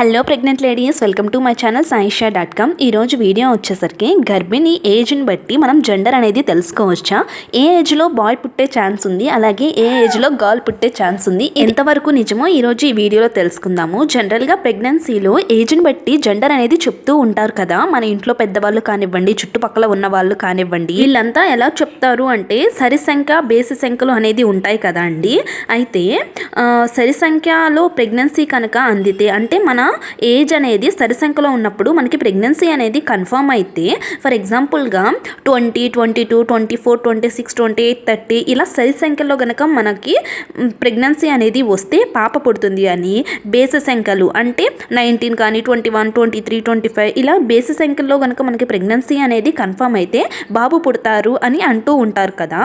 Hello pregnant ladies welcome to my channel Saisha dot com ఈరోజు video వచ్చేసరికి గర్భిణి ఏజ్ని బట్టి మనం జెండర్ అనేది తెలుసుకోవచ్చా? ఏ ఏజ్లో బాయ్ పుట్టే ఛాన్స్ ఉంది? అలాగే ఏ ఏజ్లో గర్ల్ పుట్టే ఛాన్స్ ఉంది? ఎంతవరకు నిజమో ఈరోజు ఈ వీడియోలో తెలుసుకుందాము. జనరల్గా ప్రెగ్నెన్సీలో ఏజ్ని బట్టి జెండర్ అనేది చెప్తూ ఉంటారు కదా? మన ఇంట్లో పెద్దవాళ్ళు కానివ్వండి చుట్టుపక్కల ఉన్న వాళ్ళు కానివ్వండి వీళ్ళంతా ఎలా చెప్తారు అంటే సరి సంఖ్య బేసి సంఖ్యలు అనేది ఉంటాయి కదా అండి. అయితే సరిసంఖ్యలో సరి సంఖ్యలో ప్రెగ్నెన్సీ కనుక అందితే అంటే మన ఏజ్ అనేది సరిసంఖ్యలో ఉన్నప్పుడు మనకి ప్రెగ్నెన్సీ అనేది కన్ఫర్మ్ అయితే ఫర్ ఎగ్జాంపుల్గా twenty twenty two twenty four twenty six twenty eight thirty ఇలా సరి సంఖ్యలో కనుక మనకి ప్రెగ్నెన్సీ అనేది వస్తే పాప పుడుతుంది అని బేస సంఖ్యలు అంటే నైన్టీన్ కానీ twenty one twenty three twenty five ఇలా బేసి సంఖ్యలో కనుక మనకి ప్రెగ్నెన్సీ అనేది కన్ఫర్మ్ అయితే బాబు పుడతారు అని అంటూ ఉంటారు కదా.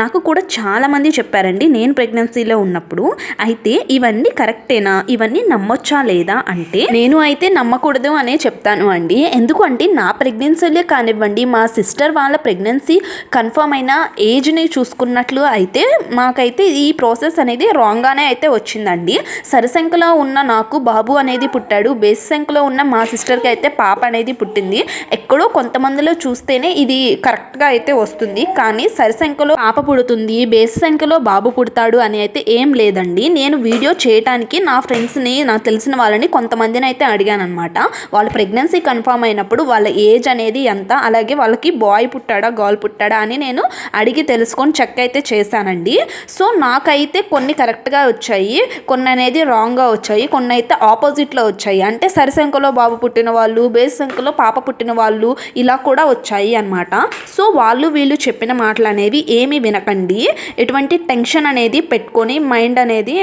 నాకు కూడా చాలామంది చెప్పారండి నేను ప్రెగ్నెన్సీలో ఉన్నప్పుడు అయితే ఇవన్నీ కరెక్టేనా? ఇవన్నీ నమ్మొచ్చా లేదా? అంటే నేను అయితే నమ్మకూడదు అనే చెప్తాను అండి. ఎందుకంటే నా ప్రెగ్నెన్సీలే కానివ్వండి మా సిస్టర్ వాళ్ళ ప్రెగ్నెన్సీ కన్ఫర్మ్ అయిన ఏజ్ని చూసుకున్నట్లు అయితే మాకైతే ఈ ప్రాసెస్ అనేది రాంగ్గానే అయితే వచ్చిందండి. సరిసంఖ్యలో ఉన్న నాకు బాబు అనేది పుట్టాడు. బేస్ సంఖ్యలో ఉన్న మా సిస్టర్కి అయితే పాప అనేది పుట్టింది. ఎక్కడో కొంతమందిలో చూస్తేనే ఇది కరెక్ట్గా అయితే వస్తుంది. కానీ సరిసంఖ్యలో పాప పుడుతుంది బేస్ సంఖ్యలో బాబు పుడతాడు అని అయితే ఏం లేదండి. నేను వీడియో చేయడానికి నా ఫ్రెండ్స్ని నాకు తెలిసిన వాళ్ళని కొంత కొంతమందిని అయితే అడిగాను అనమాట వాళ్ళ ప్రెగ్నెన్సీ కన్ఫామ్ అయినప్పుడు వాళ్ళ ఏజ్ అనేది ఎంత అలాగే వాళ్ళకి బాయ్ పుట్టాడా గర్ల్ పుట్టాడా అని నేను అడిగి తెలుసుకొని చెక్ అయితే చేశానండి. సో నాకైతే కొన్ని కరెక్ట్గా వచ్చాయి కొన్ని అనేది రాంగ్గా వచ్చాయి కొన్ని అయితే ఆపోజిట్లో వచ్చాయి. అంటే సరిసంఖ్యలో బాబు పుట్టిన వాళ్ళు బేస్ సంఖ్యలో పాప పుట్టిన వాళ్ళు ఇలా కూడా వచ్చాయి అన్నమాట. సో వాళ్ళు వీళ్ళు చెప్పిన మాటలు అనేవి ఏమీ వినకండి. ఎటువంటి టెన్షన్ అనేది పెట్టుకొని మైండ్ అనేది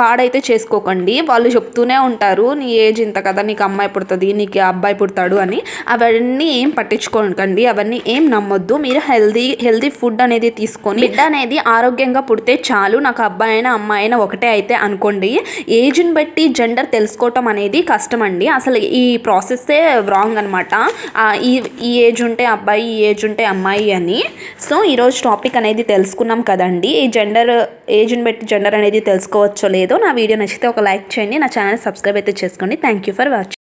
పాడైతే చేసుకోకండి. వాళ్ళు చెప్తూనే ఉంటారు నీ ఏజ్ ఇంత కదా నీకు అమ్మాయి పుడుతుంది నీకు అబ్బాయి పుడతాడు అని అవన్నీ ఏం పట్టించుకోకండి అవన్నీ ఏం నమ్మొద్దు. మీరు హెల్దీ హెల్దీ ఫుడ్ అనేది తీసుకొని బిడ్డ అనేది ఆరోగ్యంగా పుడితే చాలు. నాకు అబ్బాయి అయినా అమ్మాయి అయినా ఒకటే అయితే అనుకోండి. ఏజ్ని బట్టి జెండర్ తెలుసుకోవటం అనేది కష్టం అండి అసలు ఈ ప్రాసెస్సే రాంగ్ అనమాట ఈ ఈ ఏజ్ ఉంటే అబ్బాయి ఈ ఏజ్ ఉంటే అమ్మాయి అని. సో ఈరోజు టాపిక్ అనేది తెలుసుకున్నాం కదండి. ఈ జెండర్ ఏజ్ని బట్టి జెండర్ అనేది తెలుసుకోవచ్చో లేదో నా వీడియో నచ్చితే ఒక లైక్ చేయండి. నా ఛానల్ సబ్స్క్రైబ్ అయితే చేసుకోండి. Thank for watching